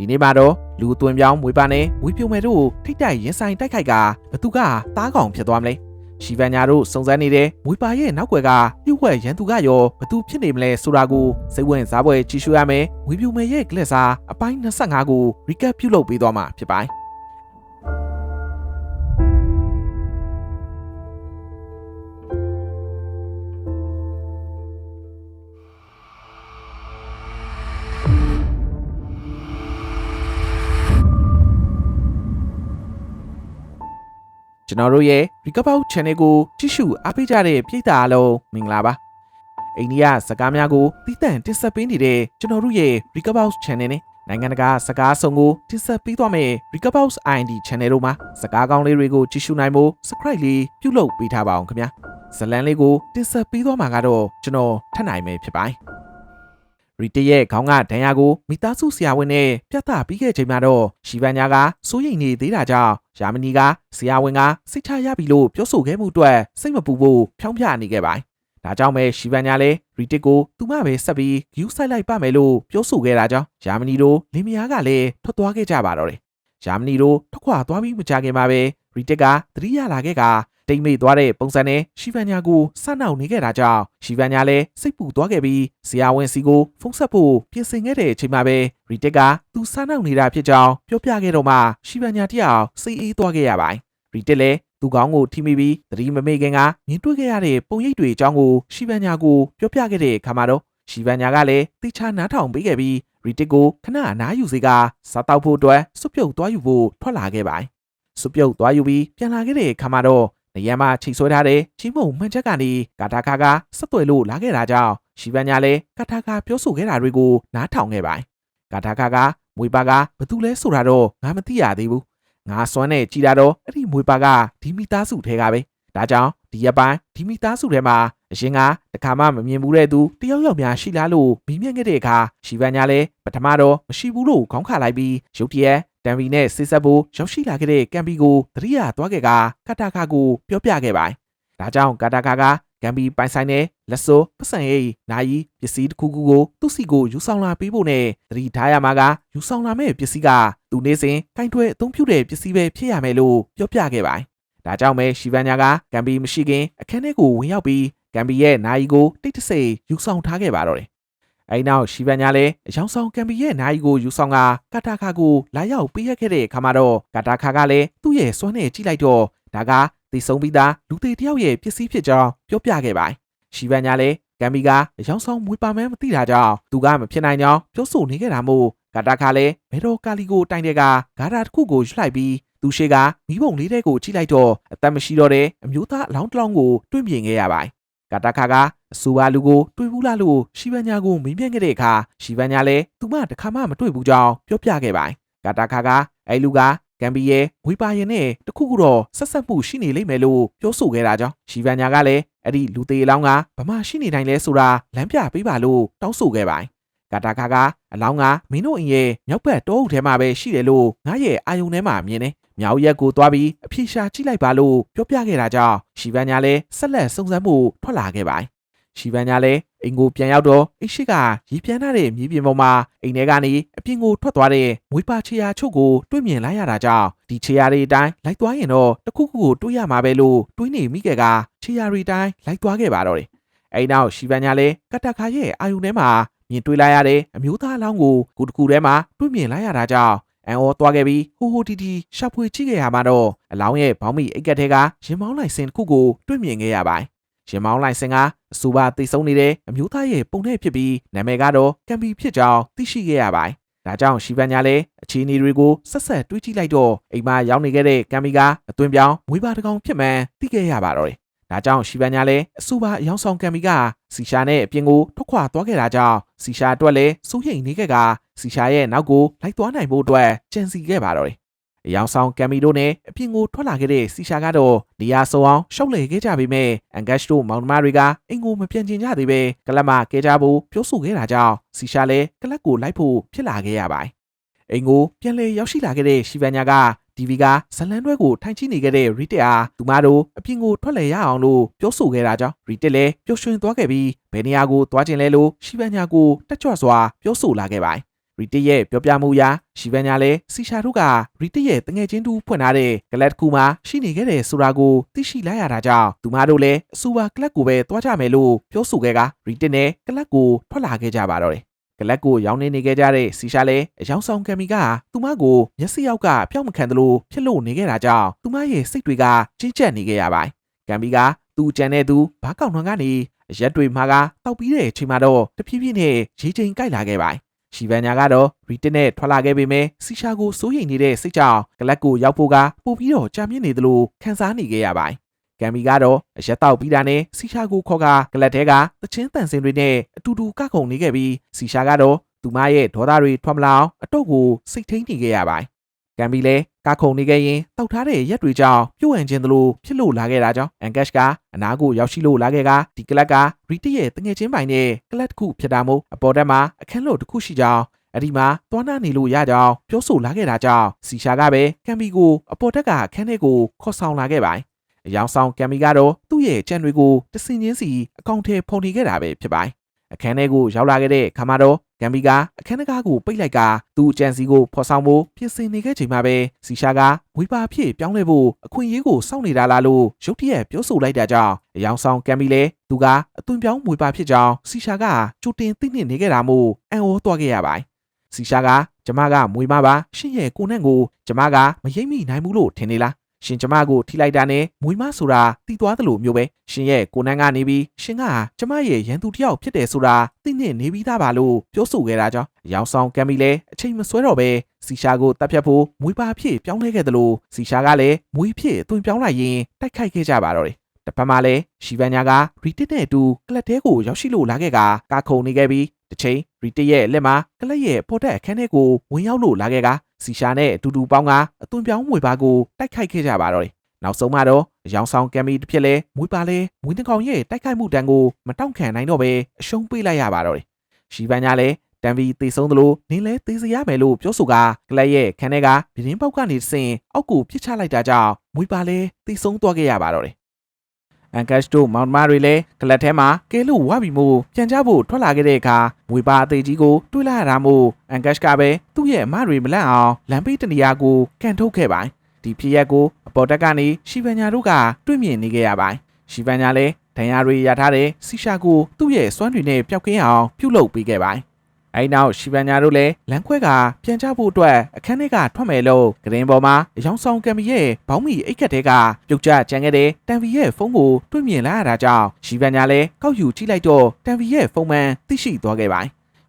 ဒီနေ့မှာတော့လူအသွင်ပြောင်းမွေးပါနဲ့မွေးပြုံမဲ့တို့ကိုထိတ်တိုက်ရင်ဆိုင်တိုက်ခိုက်ကဘသူကတားကောင်ဖြစ်သွားမလဲရှီဗန်ညာတို့စုံစမ်းနေတဲ့မွေးပါရဲ့နောက်ွယ်ကပြုတ်ဝက်ရန်သူကရောဘသူဖြစ်နေမလဲဆိုတာကိုစိတ်ဝင်စားပွဲကြည့်ရှုရမယ်မွေးပြုံမဲ့ရဲ့ကလစ်စာအပိုင်း25ကို recap ပြုလုပ်ပေးသွားမှာဖြစ်ပါတယ် ကျွန်တော်တို့ရဲ့ Recover Channel ကိုကြည့်ရှုအားပေးကြတဲ့ပရိသတ်အားလုံးမင်္ဂလာပါအိန္ဒိယစကားများကိုတည်တံ့တင်ဆက်ပေးနေတဲ့ကျွန်တော်တို့ရဲ့ Recover Channel နဲ့နိုင်ငံတကာစကားအစုံကိုတင်ဆက်ပေးသွားမယ့် Recover ID Channel တို့မှာစကားကောင်းလေးတွေကိုကြည့်ရှုနိုင်ဖို့ Subscribe လေးပြုလုပ်ပေးထားပါအောင်ခင်ဗျာဇလန်လေးကိုတင်ဆက်ပေးသွားမှာကတော့ကျွန်တော်ထပ်နိုင်မယ်ဖြစ်ပါတယ် ရီတရဲ့ခေါင်းကဒဏ်ရာကိုမိသားစုဆရာဝန်နဲ့ပြသပြီးခဲ့ချိန်မှာတော့ရှီဗန်ညာကစိုးရိမ်နေသေးတာကြောင့်ယာမနီကဆရာဝန်ကစိတ်ချရပြီလို့ပြောဆိုခဲ့မှုအတွက်စိတ်မပူဖို့ဖြောင်းပြနေခဲ့ပါတယ်။ဒါကြောင့်ပဲရှီဗန်ညာလည်းရီတစ်ကိုသူမပဲဆက်ပြီးဂယူးဆိုင်လိုက်ပါမယ်လို့ပြောဆိုခဲ့တာကြောင့်ယာမနီတို့လင်မယားကလည်းထွက်သွားခဲ့ကြပါတော့တယ်။ယာမနီတို့ထွက်ခွာသွားပြီးမကြခင်မှာပဲရီတစ်ကသတိရလာခဲ့က တိမ်မေ့သွားတဲ့ပုံစံနဲ့ရှီဗန်ညာကိုစနောက်နေခဲ့တာကြောင့်ရှီဗန်ညာလည်းစိတ်ပူသွားခဲ့ပြီးဆရာဝန်စီကိုဖုန်းဆက်ဖို့ပြင်ဆင်ခဲ့တဲ့အချိန်မှာပဲရီတက်ကသူစနောက်နေတာဖြစ်ကြောင်းပြောပြခဲ့တော့မှရှီဗန်ညာတယောက်စိတ်အေးသွားခဲ့ရပါတယ်ရီတက်လည်းသူကောင်းကိုထိမိပြီးသတိမမေ့ခင်ကမြင်တွေ့ခဲ့ရတဲ့ပုံရိပ်တွေအကြောင်းကိုရှီဗန်ညာကိုပြောပြခဲ့တဲ့အခါမှာတော့ရှီဗန်ညာကလည်းတိချာနားထောင်ပေးခဲ့ပြီးရီတက်ကိုခဏအနားယူစေကစားတောက်ဖို့အတွက်စွပ်ပြုတ်သွားယူဖို့ထွက်လာခဲ့ပါတယ်စွပ်ပြုတ်သွားယူပြီးပြန်လာခဲ့တဲ့အခါမှာတော့ နေရမချိတ်ဆွဲထားတဲ့ချင်းမုံမှန်ချက်ကနေကာတာခါကဆက်သွယ်လို့လာခဲ့တာကြောင့်ရှီဗန်ညာလည်းကာတာခါပြောဆိုခဲ့တာတွေကိုနားထောင်ခဲ့ပါတယ်ကာတာခါကမွေပါကဘသူလဲဆိုတာတော့ငါမသိရသေးဘူးငါစွမ်းနဲ့ကြည်တာတော့အဲ့ဒီမွေပါကဒီမိသားစုထဲကပဲဒါကြောင့်ဒီရက်ပိုင်းဒီမိသားစုထဲမှာအရင်ကတခါမှမမြင်ဘူးတဲ့သူတယောက်ယောက်များရှိလားလို့မိမြင်ခဲ့တဲ့အခါရှီဗန်ညာလည်းပထမတော့မရှိဘူးလို့ခေါင်းခါလိုက်ပြီးရုတ်တရက် တန်ဗီနဲ့ဆေးဆက်ဖို့ရောက်ရှိလာခဲ့တဲ့ကမ်ဘီကိုသတိရသွားခဲ့ကကတာခါကိုပြောပြခဲ့ပါတယ်။ဒါကြောင့်ကတာခါကကမ်ဘီပိုင်ဆိုင်တဲ့လက်စိုးပစံရိပ်နိုင်ပစ္စည်းတစ်ခုခုကိုသူ့စီကိုယူဆောင်လာပေးဖို့နဲ့သတိထားရမှာကယူဆောင်လာမယ့်ပစ္စည်းကသူနေစဉ်ကိုင်းထွဲအသုံးပြုတဲ့ပစ္စည်းပဲဖြစ်ရမယ်လို့ပြောပြခဲ့ပါတယ်။ဒါကြောင့်ပဲရှီဗန်ညာကကမ်ဘီမရှိခင်အခန်းထဲကိုဝင်ရောက်ပြီးကမ်ဘီရဲ့နိုင်ကိုတိတ်တဆိတ်ယူဆောင်ထားခဲ့ပါတော့တယ်။ အဲဒီနောက်ရှီဗန်ညာလည်းအယောင်ဆောင်ကမ်ဘီရဲ့နိုင်ကိုယူဆောင်ကကာတာခါကိုလာရောက်ပေးရခဲ့တဲ့အခါမှာတော့ကာတာခါကလည်းသူ့ရဲ့စွမ်းနဲ့ကြည့်လိုက်တော့ဒါကသိဆုံးပြီးသားလူသေးတယောက်ရဲ့ပစ္စည်းဖြစ်ကြောင်းပြောပြခဲ့ပါတယ်။ရှီဗန်ညာလည်းကမ်ဘီကအယောင်ဆောင်မွေးပါမန်းမသိတာကြောင့်သူကမဖြစ်နိုင်ကြောင်းပြောဆိုနေခဲ့တာမို့ကာတာခါလည်းဘယ်တော့ကာလီကိုတိုင်တဲ့ကဂါတာတစ်ခုကိုရွှလိုက်ပြီးသူရှိကမိဘုံလေးတဲ့ကိုကြည့်လိုက်တော့အသက်မရှိတော့တဲ့အမျိုးသားအလောင်းတစ်လောင်းကိုတွေ့မြင်ခဲ့ရပါတယ်။ ကာတာခါကအဆူပါလူကိုတွေ့ဘူးလားလို့ရှီဗန်ညာကိုမေးမြန်းခဲ့တဲ့အခါရှီဗန်ညာလည်းသူမတခါမှမတွေ့ဘူးကြောင်းပြောပြခဲ့ပါတယ်။ကာတာခါကအဲလူကဂမ်ဘီရဲ့ငွေပါရင်နဲ့တခုခုတော့ဆက်ဆက်မှုရှိနေလိမ့်မယ်လို့ပြောဆိုခဲ့တာကြောင့်ရှီဗန်ညာကလည်းအဲ့ဒီလူသေးအလောင်းကဗမာရှိနေတိုင်းလဲဆိုတာလမ်းပြပေးပါလို့တောင်းဆိုခဲ့ပါတယ်။ကာတာခါကအလောင်းကမင်းတို့အိမ်ရဲ့မြောက်ဘက်တောအုပ်ထဲမှာပဲရှိတယ်လို့ငါရဲ့အာယုံထဲမှာမြင်နေ။ မြောက်ရက်ကိုသွားပြီးအဖြေရှာကြည့်လိုက်ပါလို့ပြောပြခဲ့တာကြောင့်ရှီဗန်ညာလည်းဆက်လက်စုံစမ်းမှုထွက်လာခဲ့ပါတယ်။ရှီဗန်ညာလည်းအိမ်ကိုပြန်ရောက်တော့အိရှိကရီပြန်ထားတဲ့မြေပြင်ပေါ်မှာအိမ်ထဲကနေအပြင်ကိုထွက်သွားတဲ့မွေးပါချေယာချုပ်ကိုတွေ့မြင်လိုက်ရတာကြောင့်ဒီချေယာတွေအတိုင်းလိုက်သွားရင်တော့တခုခုကိုတွေးရမှာပဲလို့တွေးနေမိခဲ့ကချေယာတွေအတိုင်းလိုက်သွားခဲ့ပါတော့တယ်။အဲဒီနောက်ရှီဗန်ညာလည်းကတခါရဲ့အာယုန်ထဲမှာမြင်တွေ့လိုက်ရတဲ့အမျိုးသားအလောင်းကိုကိုတကူထဲမှာတွေ့မြင်လိုက်ရတာကြောင့် အန်အောသွားခဲ့ပြီးဟိုဟိုတီတီရှာဖွေကြည့်ခဲ့ရမှာတော့အလောင်းရဲ့ဘောင်းမီအိတ်ကက်ထဲကရင်မောင်းလိုက်စင်တစ်ခုကိုတွေ့မြင်ခဲ့ရပါတယ်။ရင်မောင်းလိုက်စင်ကအစူပါတိတ်ဆုံးနေတဲ့အမျိုးသားရဲ့ပုံနဲ့ဖြစ်ပြီးနာမည်ကတော့ကမ်ပီဖြစ်ကြောင်းသိရှိခဲ့ရပါတယ်။ဒါကြောင့်ရှီဗန်ညာလည်းအခြေအနေတွေကိုဆက်ဆက်တွေးကြည့်လိုက်တော့အိမ်မှာရောက်နေခဲ့တဲ့ကမ်ပီကအသွင်ပြောင်းမွေးပါတကောင်ဖြစ်မှန်သိခဲ့ရပါတော့တယ်။ဒါကြောင့်ရှီဗန်ညာလည်းအစူပါအယောင်ဆောင်ကမ်ပီကစီရှာနဲ့အပြင်ကိုထွက်ခွာသွားခဲ့တာကြောင့်စီရှာအတွက်လည်းစိုးရိမ်နေခဲ့က စီရှာရဲ့နောက်ကိုလိုက်သွားနိုင်ဖို့အတွက်ကြံစီခဲ့ပါတော့တယ်။အယောင်ဆောင်ကမ်မီတို့နဲ့အပြင်ကိုထွက်လာခဲ့တဲ့စီရှာကတော့နေရာစုံအောင်ရှောက်လေခဲ့ကြပေမဲ့အန်ဂတ်တို့မောင်နှမတွေကအင်ကိုမပြန်ကျင်ကြသေးပဲကလပ်မကဲကြဖို့ပြောဆိုခဲ့တာကြောင့်စီရှာလည်းကလပ်ကိုလိုက်ဖို့ဖြစ်လာခဲ့ရပါတယ်။အင်ကိုပြန်လေရောက်ရှိလာခဲ့တဲ့ရှီဗန်ညာကဒီဗီကဇလန်တွဲကိုထိုင်ချိနေခဲ့တဲ့ရီတက်အားသူမတို့အပြင်ကိုထွက်လေရအောင်လို့ပြောဆိုခဲ့တာကြောင့်ရီတက်လည်းပျော်ရွှင်သွားခဲ့ပြီးဘယ်နေရာကိုသွားခြင်းလဲလို့ရှီဗန်ညာကိုတက်ကြွစွာပြောဆိုလာခဲ့ပါတယ် ရီတစ်ရဲ့ပြောပြမှုအရရှီဗန်ညာလဲစီရှာတို့ကရီတစ်ရဲ့တငယ်ချင်းတူဖွင့်ထားတဲ့ကလပ်တစ်ခုမှာရှိနေခဲ့တဲ့ဆိုတာကိုသိရှိလိုက်ရတာကြောင့်သူမတို့လည်းအဆိုပါကလပ်ကိုပဲတွားကြမယ်လို့ပြောဆိုခဲ့ကရီတစ်နဲ့ကလပ်ကိုထွက်လာခဲ့ကြပါတော့တယ်ကလပ်ကိုရောင်းနေနေခဲ့ကြတဲ့စီရှာလဲအယောင်ဆောင်ကမ်မီကသူမကိုမျက်စိရောက်ကပျောက်မခံသလိုဖြစ်လို့နေခဲ့တာကြောင့်သူမရဲ့စိတ်တွေကကြီးကျက်နေခဲ့ရပါတယ်ကမ်မီကသူ့ကြံတဲ့သူဘားကောင်နှွန်ကနေရက်တွေမှာကတောက်ပြီးတဲ့အချိန်မှာတော့တဖြည်းဖြည်းနဲ့ရေချိန်ကြိုက်လာခဲ့ပါတယ် ရှီဗန်ညာကတော့ရီတစ်နဲ့ထွက်လာခဲ့ပေမဲ့စီရှာကိုစိုးရိမ်နေတဲ့စိတ်ကြောင့်ကလပ်ကိုရောက်ဖို့ကပို့ပြီးတော့ကြာမြင့်နေသလိုခံစားနေခဲ့ရပါတယ်ကမ်မီကတော့အရက်တောက်ပြီးတာနဲ့စီရှာကိုခေါ်ကကလပ်တဲကတချင်းတန်စင်တွေနဲ့အတူတူကခုန်နေခဲ့ပြီးစီရှာကတော့သူမရဲ့ဒေါသတွေထွက်မလာအောင်အတော့ကိုစိတ်ထိန်နေခဲ့ရပါတယ်ကမ်ဘီလည်း ကခုန်နေခဲ့ရင်တောက်ထားတဲ့ရက်တွေကြောင့်ပြုတ်ဟန်ခြင်းသလိုဖြစ်လို့လာခဲ့တာကြောင့်အန်ကက်ရှ်ကအနားကိုရောက်ရှိလို့လာခဲ့ကဒီကလပ်ကရီတီရဲ့တငယ်ချင်းပိုင်နဲ့ကလပ်တစ်ခုဖြစ်တာမို့အပေါ်တက်မှာအခန်းလို့တစ်ခုရှိကြောင်းအဲ့ဒီမှာသွားနာနေလို့ရကြောင်းပြောဆိုလာခဲ့တာကြောင့်စီရှာကပဲကမ်ဘီကိုအပေါ်တက်ကအခန်းထဲကိုခေါ်ဆောင်လာခဲ့ပါတယ်အယောင်ဆောင်ကမ်ဘီကတော့သူ့ရဲ့ကြံတွေကိုတစင်ချင်းစီအကောင့်ထဲဖုန်နေခဲ့တာပဲဖြစ်ပါတယ်အခန်းထဲကိုရောက်လာခဲ့တဲ့ခါမှာတော့ ဂမ်ဘီကအခန်းတကားကိုပိတ်လိုက်ကသူ့အကြံစီကိုဖော်ဆောင်ဖို့ပြင်ဆင်နေခဲ့ချိန်မှာပဲစီရှာကဝေပါဖြစ်ပြောင်းလဲဖို့အခွင့်အရေးကိုစောင့်နေတာလားလို့ရုတ်တရက်ပြောဆိုလိုက်တာကြောင့်အယောင်ဆောင်ဂမ်ဘီလည်းသူကအသွင်ပြောင်းဝေပါဖြစ်ကြောင်းစီရှာကကြိုတင်သိနေနေခဲ့တာမို့အံ့ဩသွားခဲ့ရပါတယ်စီရှာကကျမကမွေမပါရှင်ရဲ့ကိုနဲ့ကိုကျမကမရိပ်မိနိုင်ဘူးလို့ထင်နေလား ရှင်ကျမကိုထိလိုက်တာနဲ့မွေးမဆိုတာတီးသွားသလိုမျိုးပဲရှင်ရဲ့ကိုနန်းကနေပြီးရှင်ကကျမရဲ့ရန်သူတစ်ယောက်ဖြစ်တယ်ဆိုတာသိနေနေပြီးသားပါလို့ပြောဆိုခဲ့တာကြောင့်ရောင်ဆောင်ကမ်မီလည်းအချိန်မဆွဲတော့ပဲစီရှာကိုတပ်ဖြတ်ဖို့မွေးပါဖြစ်ပြောင်းလဲခဲ့တယ်လို့စီရှာကလည်းမွေးဖြစ်အသွင်ပြောင်းလိုက်ရင်တိုက်ခိုက်ခဲ့ကြပါတော့တယ်တစ်ဖက်မှာလည်းရှီဗန်ညာကရီတစ်နဲ့အတူကလပ်တဲကိုရောက်ရှိလို့လာခဲ့ကကာခုန်နေခဲ့ပြီးတစ်ချိန်ရီတစ်ရဲ့လက်မှာကလပ်ရဲ့ပေါ်တက်အခန်းထဲကိုဝင်ရောက်လို့လာခဲ့က စီရှာနဲ့အတူတူပေါင်းကအသွင်ပြောင်းမွေပါကိုတိုက်ခိုက်ခဲ့ကြပါတော့တယ်နောက်ဆုံးမှတော့အယောင်ဆောင်ကမ်မီတစ်ဖြစ်လဲမွေပါလဲမွေးနှကောင်ရဲ့တိုက်ခိုက်မှုတန်ကိုမတောင့်ခံနိုင်တော့ပဲအရှုံးပေးလိုက်ရပါတော့တယ်ရှီဗန်ညာလည်းတန်ဗီတေဆုံးသလိုနင်းလဲသေးစရမယ်လို့ပြောဆိုကကလပ်ရဲ့ခန်းထဲကပြင်းပေါက်ကနေဆင်အောက်ကိုပစ်ချလိုက်တာကြောင့်မွေပါလဲတေဆုံးသွားခဲ့ရပါတော့တယ် အန်ကတ်တို့မောင်မာတွေလည်းကလပ်ထဲမှာကဲလို့ဝါပြီးမို့ပြန်ကြဖို့ထွက်လာခဲ့တဲ့အခါမွေပါအသေးကြီးကိုတွေးလိုက်ရတာမို့အန်ကတ်ကပဲသူ့ရဲ့အမတွေမလန့်အောင်လမ်းပေးတနေရာကိုကန်ထုတ်ခဲ့ပါဒီဖြစ်ရက်ကိုအပေါ်တက်ကနေရှီဗန်ညာတို့ကတွေ့မြင်နေခဲ့ရပါရှီဗန်ညာလည်းဒဏ်ရာတွေရထားတဲ့စီရှာကိုသူ့ရဲ့စွမ်းတွေနဲ့ပျောက်ကင်းအောင်ပြုတ်လုပ်ပေးခဲ့ပါ အဲဒီနောက်ရှီဗန်ညာတို့လည်းလမ်းခွဲကပြန်ကြဖို့အတွက်အခန်းထဲကထွက်မယ်လို့ဂရင်ပေါ်မှာအယောင်ဆောင်ကံမီရဲ့ဘောင်းမီအိတ်ခတ်တဲကပြုတ်ကျကျန်ခဲ့တဲ့တန်ဗီရဲ့ဖုန်းကိုတွေ့မြင်လာရတာကြောင့်ရှီဗန်ညာလည်းကောက်ယူကြည့်လိုက်တော့တန်ဗီရဲ့ဖုန်းမှန်သိရှိသွားခဲ့ပါ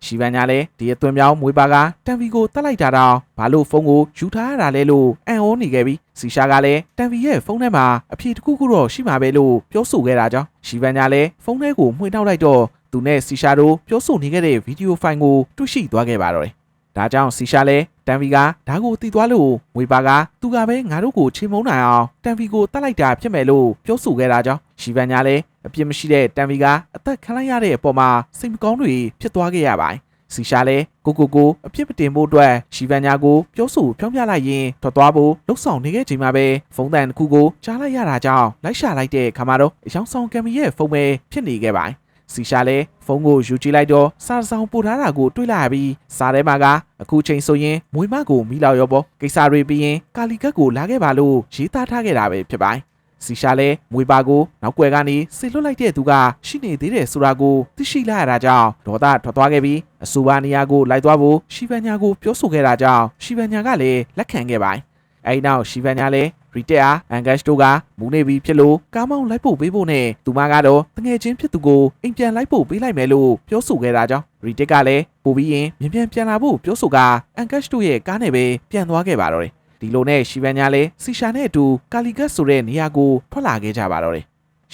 ရှီဗန်ညာလည်းဒီအသွင်ပြောင်းမွေးပါကတန်ဗီကိုတက်လိုက်တာတော့ဘာလို့ဖုန်းကိုယူထားရတာလဲလို့အံ့ဩနေခဲ့ပြီးစီရှာကလည်းတန်ဗီရဲ့ဖုန်းထဲမှာအဖြေတစ်ခုခုတော့ရှိမှာပဲလို့ပြောဆိုခဲ့တာကြောင့်ရှီဗန်ညာလည်းဖုန်းထဲကိုမှွေနှောက်လိုက်တော့ သူနဲ့စီရှာတို့ပြောဆိုနေခဲ့တဲ့ဗီဒီယိုဖိုင်ကိုတွေ့ရှိသွားခဲ့ပါတော့တယ်။ဒါကြောင့်စီရှာလည်းတန်ဗီကဒါကိုတီးသွားလို့ငွေပါကသူကပဲငါတို့ကိုချိန်မုံနိုင်အောင်တန်ဗီကိုတတ်လိုက်တာဖြစ်မယ်လို့ပြောဆိုခဲ့တာကြောင့်ရှီဗန်ညာလည်းအပြစ်မရှိတဲ့တန်ဗီကအသက်ခံလိုက်ရတဲ့အပေါ်မှာစိတ်မကောင်းတွေဖြစ်သွားခဲ့ရပါတယ်။စီရှာလည်းကိုကိုကိုအပြစ်မတင်ဖို့အတွက်ရှီဗန်ညာကိုပြောဆိုဖြောင်းပြလိုက်ရင်ထွက်သွားဖို့လှုပ်ဆောင်နေခဲ့ချိန်မှာပဲဖုန်းတန်တစ်ခုကိုကြားလိုက်ရတာကြောင့်လိုက်ရှာလိုက်တဲ့ခါမှာတော့အယောင်ဆောင်ကံမီရဲ့ဖုန်းပဲဖြစ်နေခဲ့ပါတယ်။ စီရှာလည်းဖုန်းကိုယူကြည့်လိုက်တော့စာဆောင်ပို့ထားတာကိုတွေ့လာပြီးစာထဲမှာကအခုချိန်ဆိုရင်မွေးမကိုမိလောက်ရောပေါ့ကိစ္စတွေပြီးရင်ကာလီကတ်ကိုလာခဲ့ပါလို့ရေးသားထားခဲ့တာပဲဖြစ်ပါတယ်။စီရှာလည်းမွေပါကိုနောက်ွယ်ကနေဆေလွတ်လိုက်တဲ့သူကရှိနေသေးတယ်ဆိုတာကိုသိရှိလာရတာကြောင့်ဒေါသထွက်သွားခဲ့ပြီးအဆိုပါနေရာကိုလိုက်သွားဖို့ရှီဗန်ညာကိုပြောဆိုခဲ့တာကြောင့်ရှီဗန်ညာကလည်းလက်ခံခဲ့ပါတယ်။ အဲဒီနောက်ရှီဗန်ညာလည်းရီတက်အားအန်ဂတ်တို့ကမူနေပြီဖြစ်လို့ကားမောင်းလိုက်ဖို့ပေးဖို့နဲ့သူမကတော့တငယ်ချင်းဖြစ်သူကိုအိမ်ပြန်လိုက်ဖို့ပေးလိုက်မယ်လို့ပြောဆိုခဲ့တာကြောင့်ရီတက်ကလည်းပို့ပြီးရင်မြန်မြန်ပြန်လာဖို့ပြောဆိုကအန်ဂတ်တို့ရဲ့ကားနဲ့ပဲပြန်သွားခဲ့ပါတော့တယ်ဒီလိုနဲ့ရှီဗန်ညာလည်းစီရှာနဲ့အတူကာလီကတ်ဆိုတဲ့နေရာကိုထွက်လာခဲ့ကြပါတော့တယ်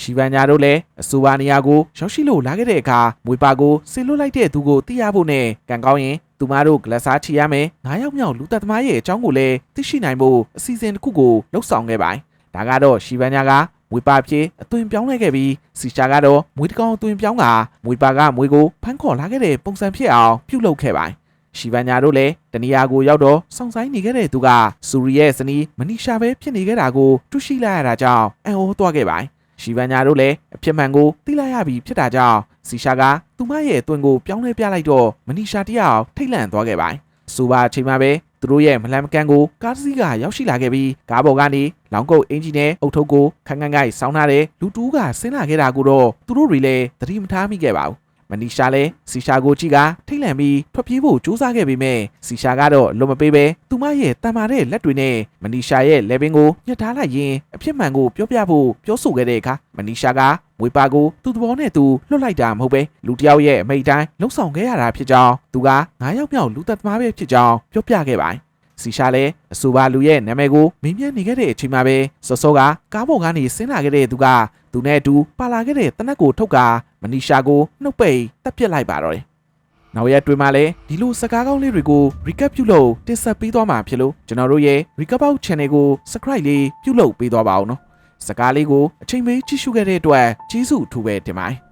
ရှီဗန်ညာတို့လည်းအဆိုပါနေရာကိုရောက်ရှိလို့လာခဲ့တဲ့အခါမွေပါကိုဆေလွတ်လိုက်တဲ့သူကိုသိရဖို့နဲ့ကံကောင်းရင် သူမတို့ဂလက်စားချီရမယ်။ငါးယောက်မြောက်လူသက်သမားရဲ့အကြောင်းကိုလည်းသိရှိနိုင်ဖို့အစီအစဉ်တစ်ခုကိုလှုပ်ဆောင်ခဲ့ပါတယ်။ဒါကတော့ရှီဗန်ညာကမွေပါဖြစ်အသွင်ပြောင်းလဲခဲ့ပြီးစီရှာကတော့မွေတကောင်အသွင်ပြောင်းကမွေပါကမွေကိုဖမ်းခေါ်လာခဲ့တဲ့ပုံစံဖြစ်အောင်ပြုလုပ်ခဲ့ပါတယ်။ရှီဗန်ညာတို့လည်းတနေရာကိုရောက်တော့စောင့်ဆိုင်နေခဲ့တဲ့သူကစူရီရဲ့ဇနီးမနီရှာပဲဖြစ်နေခဲ့တာကိုတွေ့ရှိလိုက်ရတာကြောင့်အံ့ဩသွားခဲ့ပါတယ်။ရှီဗန်ညာတို့လည်းအဖြစ်မှန်ကိုသိလိုက်ရပြီဖြစ်တာကြောင့် စီရှာကသူမရဲ့အသွင်ကိုပြောင်းလဲပြလိုက်တော့မနီရှာတယောက်ထိတ်လန့်သွားခဲ့ပါတယ်အဆိုပါအချိန်မှာပဲသူတို့ရဲ့မလန်မကန်ကိုကားတစ်စီးကရောက်ရှိလာခဲ့ပြီးကားပေါ်ကနေလောင်ကုတ်အင်ဂျင်နဲ့အုတ်ထုပ်ကိုခန်းခန်းကိုက်ဆောင်းထားတဲ့လူတူးကဆင်းလာခဲ့တာကိုတော့သူတို့တွေလည်းသတိမထားမိခဲ့ပါဘူးမနီရှာလည်းစီရှာကိုကြည့်ကထိတ်လန့်ပြီးထွက်ပြေးဖို့ကြိုးစားခဲ့ပေမဲ့စီရှာကတော့လွန်မပေးပဲသူမရဲ့တန်မာတဲ့လက်တွေနဲ့မနီရှာရဲ့လက်ပင်ကိုညှက်ထားလိုက်ရင်အဖြစ်မှန်ကိုပြောပြဖို့ပြောဆိုခဲ့တဲ့အခါမနီရှာက မွေပါကိုသူ့သဘောနဲ့သူလွတ်လိုက်တာမဟုတ်ပဲလူတစ်ယောက်ရဲ့အမိတ်တိုင်းလှုပ်ဆောင်ခဲ့ရတာဖြစ်ကြောင်းသူကငါးယောက်မြောက်လူသက်သမားပဲဖြစ်ကြောင်းပြောပြခဲ့ပါတယ်စီရှာလည်းအဆိုပါလူရဲ့နာမည်ကိုမင်းမြတ်နေခဲ့တဲ့အချိန်မှာပဲစောစောကကားပေါ်ကနေဆင်းလာခဲ့တဲ့သူကသူနဲ့အတူပါလာခဲ့တဲ့တနက်ကိုထုတ်ကာမနီရှာကိုနှုတ်ပိတ်တက်ပြစ်လိုက်ပါတော့တယ်။နောက်ရက်တွေမှာလည်းဒီလိုစကားကောင်းလေးတွေကို recap ပြုလုပ်တင်ဆက်ပေးသွားမှာဖြစ်လို့ကျွန်တော်တို့ရဲ့ recap out channel ကို subscribe လေးပြုလုပ်ပေးသွားပါအောင်နော်။ စကားလေးကိုအချိန်ပေးကြည့်ရှုခဲ့တဲ့အတွက်ကျေးဇူးအထူးပဲတင်ပါတယ်။